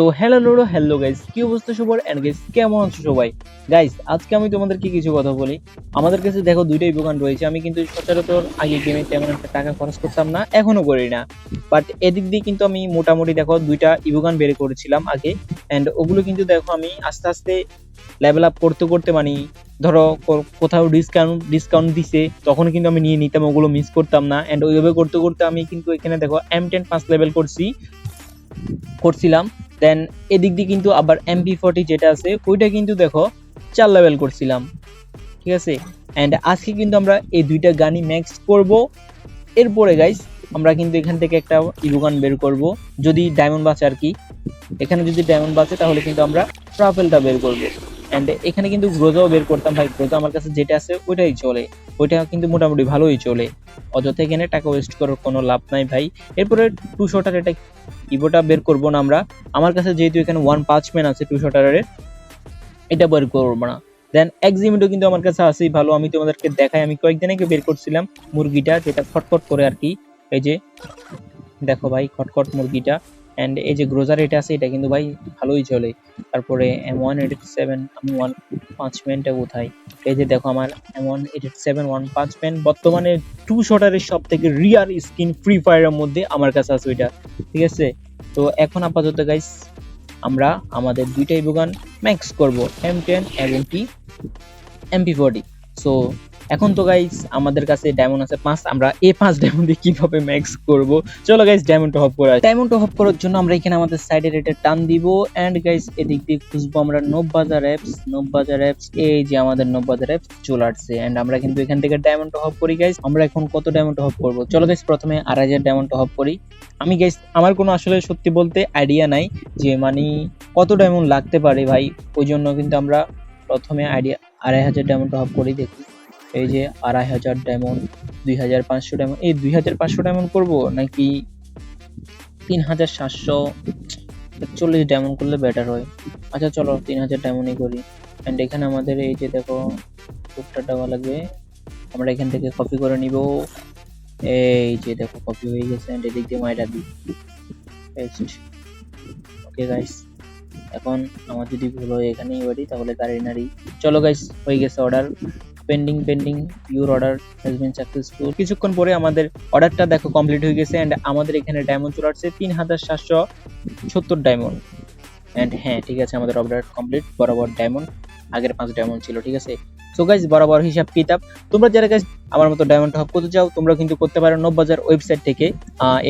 So hello লোডো hello guys কি অবস্থা সবার? এন্ড গাইস কেমন আছো সবাই? গাইস আজকে আমি তোমাদেরকে কিছু কথা বলি। আমাদের কাছে দেখো দুইটাই দোকান রয়েছে। আমি কিন্তু সচরাচর আগে গেমে তেমন একটা টাকা খরচ করতাম না, এখনও করি না। বাট এদিক দিয়ে কিন্তু আমি মোটামুটি দেখো দুইটা ইভোগান বের করেছিলাম আগে। এন্ড ওগুলো কিন্তু দেখো আমি আস্তে আস্তে লেভেল আপ করতে করতে মানে ধরো কোথাও ডিসকাউন্ট ডিসকাউন্ট দিছে, তখন কিন্তু আমি নিয়ে নিতাম, ওগুলো মিস করতাম না। এন্ড ওইভাবে করতে করতে আমি কিন্তু এখানে দেখো এম টেন পাঁচ লেভেল করছি, করছিলাম। দেন এদিক দিয়ে কিন্তু আবার এমপি ফর্টি যেটা আছে, ওইটা কিন্তু দেখো চার লেভেল করছিলাম। ঠিক আছে? অ্যান্ড আজকে কিন্তু আমরা এই দুইটা গানই ম্যাক্স করব। এরপরে গাইস আমরা কিন্তু এখান থেকে একটা ইভোগান বের করব। যদি ডায়মন্ড বাঁচে আর কি। এখানে যদি ডায়মন্ড বাঁচে, তাহলে কিন্তু আমরা ট্রাভেলটা বের করব। অ্যান্ড এখানে কিন্তু গ্রোজাও বের করতাম ভাই। গ্রোজা আমার কাছে যেটা আছে, ওইটাই চলে। ওইটা কিন্তু মোটামুটি ভালোই চলে। অযথা এখানে টাকা ওয়েস্ট করার কোনো লাভ নাই ভাই। এরপরে টু শটার এটা ইভোটা বের করব না আমরা। আমার কাছে যেহেতু এখানে ওয়ান পাঁচ ম্যান আছে টু শটারের এটা বের করব না। দেন এক্সিমিটো কিন্তু আমার কাছে আছেই ভালো, আমি তোমাদেরকে দেখাই। আমি কয়েকদিন আগে বের করছিলাম মুরগিটা, যেটা খটখট করে আর কি। এই যে, দেখো ভাই, খটখট মুরগিটা। অ্যান্ড এই যে গ্রোজার এটা আছে, এটা কিন্তু ভাই ভালোই চলে। তারপরে এম ওয়ান এইট সেভেন আমি ওয়ান পাঁচ ম্যানটা কোথায়? এই যে দেখো আমার M one eight seven one পাঁচ ম্যান বর্তমানে টু শটারের সব থেকে রিয়ার স্কিন ফ্রি ফায়ারের মধ্যে আমার কাছে আছে ওইটা। ঠিক আছে? তো এখন আপাতত গাইস আমরা আমাদের দুইটাই দোকান ম্যাক্স করব। এম টেন এবং কি এমপি ফোর্টি সো এখন তো গাইস আমাদের কাছে ডায়মন্ড আছে পাঁচ আমরা এ পাঁচ ডায়মন্ডে কীভাবে ম্যাক্স করব? চলো গাইস ডায়মন্ড হপ করা ডায়মন্ড হপ করার জন্য আমরা এখানে আমাদের সাইডে রেটে টান দিব এন্ড গাইস এদিক দিয়ে খুঁজবো আমরা নববাজার অ্যাপস নববাজার অ্যাপস এই যে আমাদের নববাজার অ্যাপস চলে আসছে এন্ড আমরা কিন্তু এখান থেকে ডায়মন্ড হপ করি গাইস আমরা এখন কত ডায়মন্ড হপ করব? চলো গাইস প্রথমে আড়াই হাজার ডায়মন্ড হপ করি। আমি গাইস আমার কোনো আসলে সত্যি বলতে আইডিয়া নাই যে মানে কত ডায়মন্ড লাগতে পারে ভাই, ওই জন্য কিন্তু আমরা প্রথমে আইডিয়া আড়াই হাজার ডায়মন্ড হপ করি দেখি। এই যে আড়াই হাজার ডায়মন্ড দুই হাজার পাঁচশো ডায়মন্ড এই দুই হাজার পাঁচশো ডায়মন্ড করব নাকি তিন হাজার সাতশো চল্লিশ ডায়মন্ড করলে বেটার হয়? আচ্ছা চলো তিন হাজার ডায়মন্ডই করি। অ্যান্ড এখানে আমাদের এই যে দেখো টুকটা দেওয়া লাগবে। আমরা এখান থেকে কপি করে নিব। এই যে দেখো কপি হয়ে গেছে। অ্যান্ড এদিক দিয়ে মাইটা দিই। ওকে গাইস এখন আমার যদি ভুল হয় এখানেই বাড়ি, তাহলে গাড়ি নাড়ি। চলো গাইস হয়ে গেছে order pending pending your order has been successful কিছুক্ষণ পরে আমাদের অর্ডারটা দেখো কমপ্লিট হয়ে গেছে এন্ড আমাদের এখানে ডায়মন্ড চলে আসছে তিন হাজার সাতশো সত্তর ডায়মন্ড এন্ড হ্যাঁ ঠিক আছে, আমাদের অর্ডার কমপ্লিট বরাবর ডায়মন্ড আগের পাঁচ ডায়মন্ড ছিল, ঠিক আছে? সো গাইজ বরাবর হিসাব কিতাব। তোমরা যারা গাইজ আমার মতো ডায়মন্ড হপ করতে চাও, তোমরা কিন্তু করতে পারো নববাজার ওয়েবসাইট থেকে।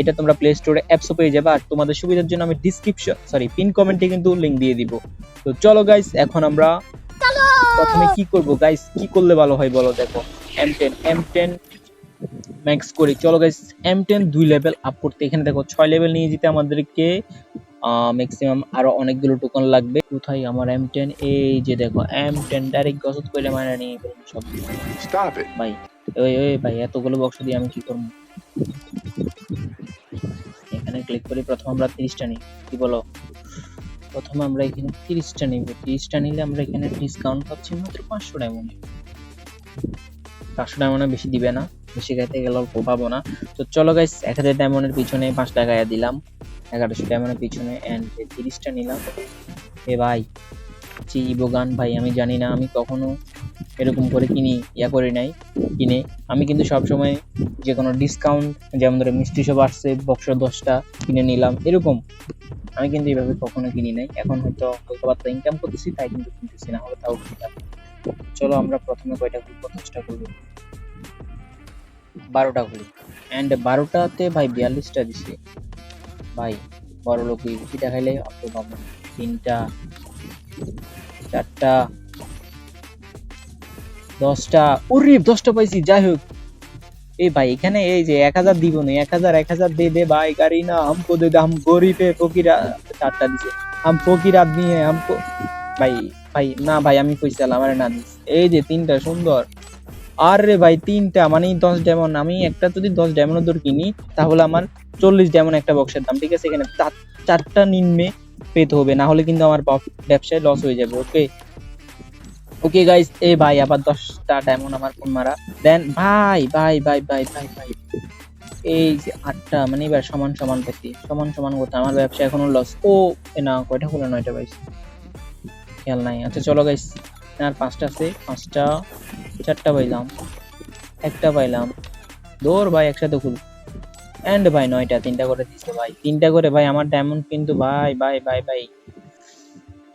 এটা তোমরা প্লে স্টোরে অ্যাপসও পেয়ে যাবে। আর তোমাদের সুবিধার জন্য আমি ডিসক্রিপশন সরি পিন কমেন্টে কিন্তু লিংক দিয়ে দিব। তো চলো গাইজ এখন আমরা প্রথমে কি করব? গাইস কি করলে ভালো হয় বলো দেখো। M ten M ten max করি। চলো গাইস এম টেন দুই লেভেল আপ করতে। এখানে দেখো ছয় লেভেল নিয়ে যেতে আমাদেরকে ম্যাক্সিমাম আরও অনেকগুলো টোকন লাগবে। কোথায় আমার এম টেন এই যে দেখো এম টেন ডাইরেক্ট গছত করে মানে নিয়ে সব. ভাই ওই ওই ভাই এতগুলো বক্স দিয়ে আমি কি করব? এখানে ক্লিক করি প্রথম আমরা তিরিশটা নিই। কি বলো? প্রথমে আমরা এখানে তিরিশটা নিব। তিরিশটা নিলে আমরা এখানে ডিসকাউন্ট পাচ্ছি মাত্র পাঁচশো ডায়মন্ড পাঁচশো ডায়মন্ডে বেশি দিবে না। বেশি খাইতে গেলে অল্প পাবো না। তো চলো গাইস এক হাজার ডায়মন্ডের পিছনে পাঁচ টাকা দিলাম। এগারোশো ডায়মন্ডের পিছনে অ্যান্ড তিরিশটা নিলাম। এ ভাই জি ইবোগান ভাই, আমি জানি না, আমি কখনো এরকম করে কিনি, ইয়া করি নাই, কিনে। আমি কিন্তু সবসময় যে কোনো ডিসকাউন্ট যেমন ধরো মিষ্টি সব আসছে বক্স দশটা কিনে নিলাম, এরকম। আমি কিন্তু এইভাবে কখনো কিনি নাই। এখন হয়তো হালকা ইনকাম করতেছি, তাই কিন্তু কিনতেছি না, হলে তাও কিনতাম চলো আমরা প্রথমে কয়টা খুলবো দশটা খুলবো বারোটা খুলি অ্যান্ড বারোটাতে ভাই বিয়াল্লিশটা দিছে। ভাই, বড় লোক বেশিটা খাইলে অত পাবো তিনটা, চারটা, দশটা ওরে দশটা পাইছি, যাই হোক। এ ভাই, এখানে এই যে এক হাজার দিব না, এক হাজার এক হাজার দে দে ভাই, গাড়ি না, আমকো দে দে গরিবে ফকিরা, চারটা দিছে। আম ফকির নিয়ে হ্যাঁ আমকো, ভাই ভাই, না ভাই, আমি পয়সা আমার না দিস। এই যে তিনটা সুন্দর। আর রে ভাই, তিনটা মানে দশ ডায়মন্ড আমি একটা যদি দশ ডায়মন্ড দর কিনি, তাহলে আমার চল্লিশ ডায়মন্ড একটা বক্সের দাম, ঠিক আছে? এখানে চারটা নিম্নে পেতে হবে, না হলে কিন্তু আমার ব্যবসায় লস হয়ে যাবে ওকে ওকে গাইস এ ভাই আবার দশটা ডায়মন্ড আমার ফোন মারা। দেন ভাই ভাই ভাই ভাই ভাই ভাই এই যে আটটা মানে এবার সমান সমান পেতি সমান সমান করতে আমার ব্যবসা এখনও লস ও না, কয়টা হলো নয়টা পাইছি। খেয়াল নাই। আচ্ছা চলো গাইস আর পাঁচটা আছে। পাঁচটা, চারটা পাইলাম। একটা পাইলাম। দৌড় ভাই, একসাথে খুল। এন্ড ভাই, নয়টা, তিনটা করে দিচ্ছে ভাই। তিনটা করে, ভাই, আমার ডায়মন্ড কিন্তু, ভাই ভাই ভাই ভাই।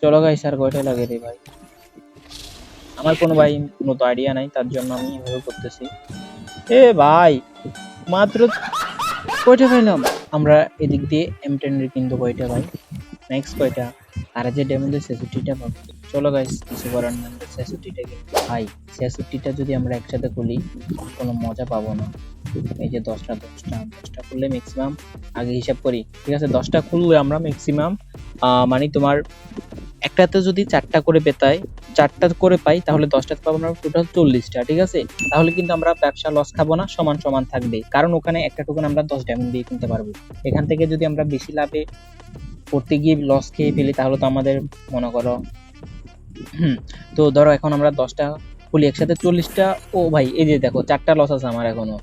চলো গাইস আর কয়টা লাগে রে, ভাই? আমার কোনো ভাই কোনো তো আইডিয়া নাই, তার জন্য আমি এভাবে করতেছি। এ ভাই, মাত্র কয়টা পাইলাম? আমরা এদিক দিয়ে এম টেনের কিন্তু কয়টা ভাই? নেক্সট কয়টা? আর যে ডেমোদের ছেষট্টিটা পাবো। চলো গাইস কিছু করার না আমরা ছেষট্টিটা কিন্তু ভাই, ছেষট্টিটা যদি আমরা একসাথে খুলি, কোনো মজা পাবো না। এই যে দশটা দশটা দশটা খুললে ম্যাক্সিমাম আগে হিসাব করি। ঠিক আছে, দশটা খুললে আমরা ম্যাক্সিমাম মানে তোমার একটাতে যদি চারটা করে পেতাই চারটা করে পাই, তাহলে দশটাতে পাবো আমরা টোটাল চল্লিশটা, ঠিক আছে? তাহলে কিন্তু আমরা ব্যবসা লস খাব না, সমান সমান থাকবে। কারণ ওখানে একটা টোকেন আমরা দশ ডায়মন্ড দিয়ে কিনতে পারব। এখান থেকে যদি আমরা বেশি লাভে করতে গিয়ে লস খেয়ে ফেলি, তাহলে তো আমাদের, মনে করো তো ধরো এখন আমরা দশটা খুলি একসাথে চল্লিশটা। ও ভাই, এই যে দেখো, চারটা লস আছে আমার এখনও।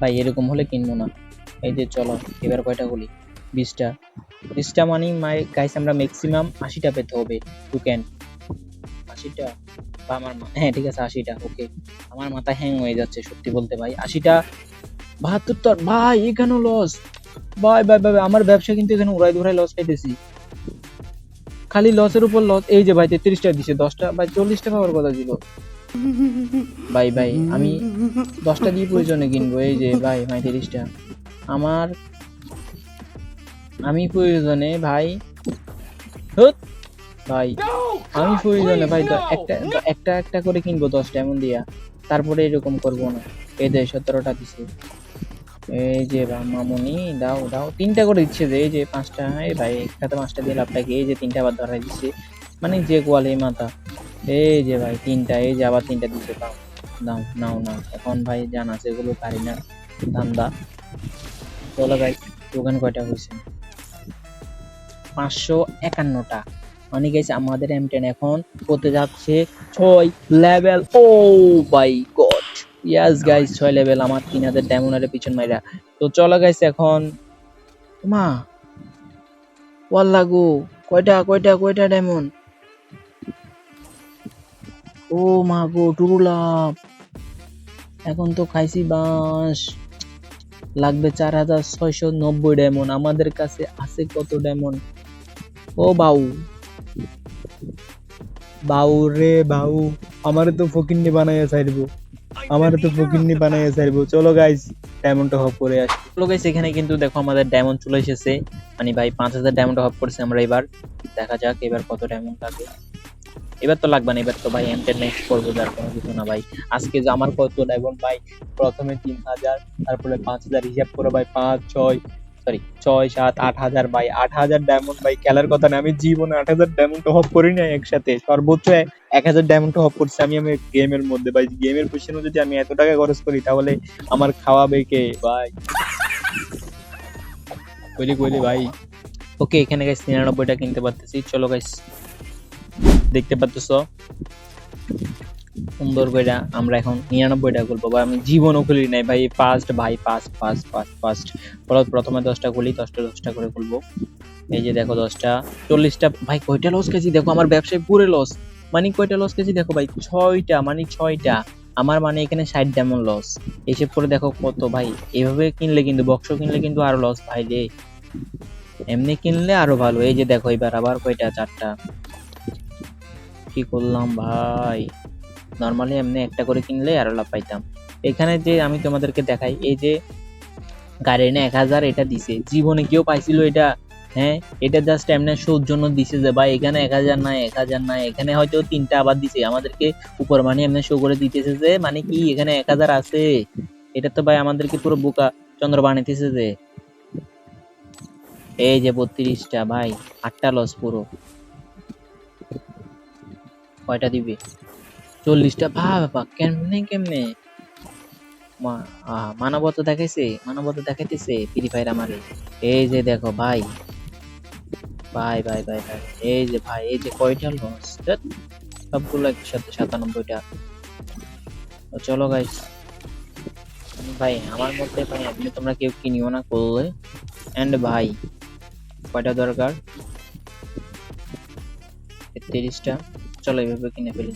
ভাই, এরকম হলে কিনবো না। এই যে চলো, এবার কয়টা খুলি? বিশটা। বিশটা মানে মাই গাইস আমরা ম্যাক্সিমাম আশিটা পেতে হবে টোকেন আশিটা? বা আমার হ্যাঁ ঠিক আছে, আশিটা ওকে আমার মাথা হ্যাং হয়ে যাচ্ছে, সত্যি বলতে ভাই। আশিটা বাহাত্তরটা ভাই, এখানেও লস ভাই ভাই ভাই, আমার ব্যবসা কিন্তু এখানে উড়াই দুড়াই লস খাইতেছি। খালি লসের উপর লস এই যে ভাই, তেত্রিশটা দিছে, দশটা, ভাই, চল্লিশটা পাওয়ার কথা ছিল। ভাই ভাই, আমি দশটা দিয়ে প্রয়োজনে কিনবো, এই যে ভাই ভাই তিরিশটা আমার আমি প্রয়োজনে ভাই ভাই আমি প্রয়োজনে ভাই একটা একটা একটা করে কিনবো দশটা এমন দিয়া। তারপরে এরকম করব না। এই যে সতেরোটা দিছে। এই যে মামুনি দাও দাও। তিনটা করে দিচ্ছে যে এই যে পাঁচটা এই ভাই একটাতে পাঁচটা দিয়ে লাভটা কি? এই যে তিনটা আবার ধরাই দিচ্ছে। মানে যে কোয়ালে মাথা। এই যে ভাই তিনটা এই যে আবার তিনটা দিচ্ছে দাও দাও নাও নাও। এখন ভাই জান আছে এগুলো পারি না। ধান্দা। চলো ভাই দোকান কয়টা হয়েছে পাঁচশো একান্নটা। মানে গেছে আমাদের এম টেন এখন করতে যাচ্ছে ছয় level oh by god yes guys ছয় লেভেল আমার তিন হাজার ডায়মন্ডের পিছন মাইরা। তো চলো গাইস এখন মা ওয়াল্লা গো কয়টা কয়টা কয়টা ডায়মন্ড ও মা গো টুরুলাম এখন তো খাইছি বাঁশ। লাগবে চার হাজার ছয়শো নব্বই ডায়মন্ড আমাদের কাছে আছে কত ডায়মন্ড ও বাউ। বাউ রে বাউ। আমারে তো ফকিন্নি বানাইয়া ছাড়বো আমারে তো ফকিন্নি বানাইয়া ছাড়বো চলো গাইস ডায়মন্ডটা হপ করে আসি। চলো গাইস এখানে কিন্তু দেখো আমাদের ডায়মন্ড চলে এসেছে। মানে ভাই, পাঁচ হাজার ডায়মন্ড হপ করছে আমরা এবার। দেখা যাক এবার কত ডায়মন্ড লাগে। এবার তো লাগবে না, এবার তো ভাই এমটেন নেক্সট করব, যার কোনো কিছু না ভাই। আজকে যে আমার কত ডায়মন্ড ভাই, প্রথমে তিন হাজার, তারপরে পাঁচ হাজার, হিসাব করে ভাই, পাঁচ, ছয় সরি, ছয়, সাত, আট হাজার ভাই আট হাজার ডায়মন্ড ভাই খেলার কথা না, আমি জীবনে আট হাজার ডায়মন্ড হপ করি না একসাথে। সর্বোচ্চ এক হাজার ডায়মন্ড হপ করছি আমি আমার গেমের মধ্যে। ভাই গেমের পিছনে যদি আমি এত টাকা খরচ করি, তাহলে আমার খাওয়াবে কে? ভাই কইলি কইলি ভাই ওকে এখানে গাইস নিরানব্বইটা কিনতে পারতেছি। চলো গাইস দেখতে পাচ্ছ সুন্দর করে আমরা এখন নিরানব্বইটা খুলবো বা আমি জীবনও খুলি নাই, ভাই ফার্স্ট ভাই ফার্স্ট ফার্স্ট ফার্স্ট ফার্স্ট প্রথমে দশটা খুলি, দশটা দশটা করে খুলবো। এই যে দেখো দশটা, চল্লিশটা, ভাই, কয়টা লস খেয়েছি? দেখো, আমার ব্যবসায় পুরো লস মানে কয়টা লস খেয়েছি? দেখো, ভাই, ছয়টা মানে ছয়টা। আমার মানে এখানে ষাট ডেমন লস হিসেব করে দেখো কত, ভাই। এভাবে কিনলে কিন্তু বক্স কিনলে কিন্তু আরও লস ভাই রে। এমনি কিনলে আরও ভালো। এই যে দেখো, এবার আবার কয়টা? চারটা। কি করলাম, ভাই? নর্মালি এমনি একটা করে কিনলে আরও লাভ পাইতাম। এখানে যে আমি তোমাদেরকে দেখাই, এই যে গাড়ি না এক হাজার এটা দিছে। জীবনে কেউ পাইছিল এটা হ্যাঁ? এটা জাস্ট এমনি শোর জন্য দিছে যে, ভাই, এখানে এক হাজার নাই, এক হাজার নাই। এখানে হয়তো তিনটা আবার দিছে। আমাদেরকে উপর মানে এমনি শো করে দিতেছে যে মানে কি, এখানে এক হাজার আছে? এটা তো ভাই আমাদেরকে পুরো বোকা চন্দ্র বানাইতেছে যে। এই যে বত্রিশটা, ভাই, আটটা লস পুরো। কয়টা দিবে? চল্লিশটা? বাবা কেমনে কেমনে? মানবতা দেখাইছে, মানবতা দেখাইতেছে ফ্রি ফায়ার আমারে। এই যে দেখো ভাই। ভাই ভাই ভাই ভাই, এই যে ভাই, এই যে কয়টা লস সবগুলো একসাথে সাতানব্বইটা। তো চলো গাইস ভাই, আমার মতে ভাই, আপনি তোমরা কেউ কিনিও না করলে। এন্ড ভাই, কয়টা দরকার? তিরিশটা চলো এইভাবে কিনে ফেলি।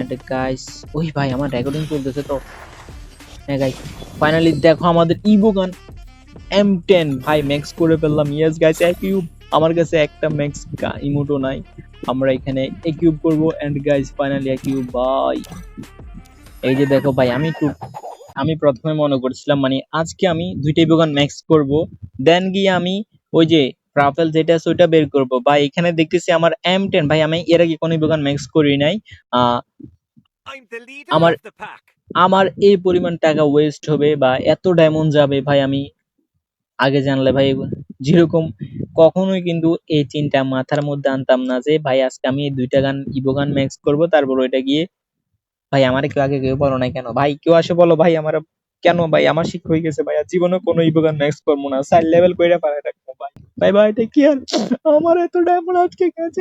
এন্ড গাইস ওই ভাই আমার রেকর্ডিং চলতেছে তো। হ্যাঁ গাইস ফাইনালি দেখো আমাদের ইবোগান এম টেন ভাই ম্যাক্স করে ফেললাম। ইয়েস গাইস এক কিউব আমার কাছে একটা ম্যাক্স ইমোটো নাই। আমরা এখানে এক কিউব করব। এন্ড গাইস ফাইনালি এক কিউব ভাই এই যে দেখো ভাই, আমি একটু আমি প্রথমে মনে করছিলাম মানে আজকে আমি দুইটাই বোগান ম্যাক্স করব। দেন গিয়ে আমি ওই যে রাফেল যেটা আছে ওইটা বের করব। ভাই এখানে দেখতেছি আমার এম টেন ভাই আমি এর আগে কোনো বোগান ম্যাক্স করি নাই। pack. আমার এই পরিমাণ টাকা ওয়েস্ট হবে বা এত ডায়মন্ড যাবে ভাই আমি আগে জানলে ভাই যেরকম কখনোই কিন্তু এই চিন্তা মাথার মধ্যে আনতাম না যে ভাই আজকে আমি এই দুইটা গান ইবো গান ম্যাক্স করব তারপর ওইটা গিয়ে ভাই আমার কেউ আগে কেউ বলো না কেন? ভাই কেউ আসে বলো ভাই আমার কেন ভাই? আমার শিক্ষা হয়ে গেছে ভাই জীবনে কোনো ইভোগান ম্যাক্স করব না। সাইড লেভেল কইরা পারে রাখব ভাই। ভাই ভাই, এটা কি আর? আমার এত ডায়মন্ড আজকে গেছে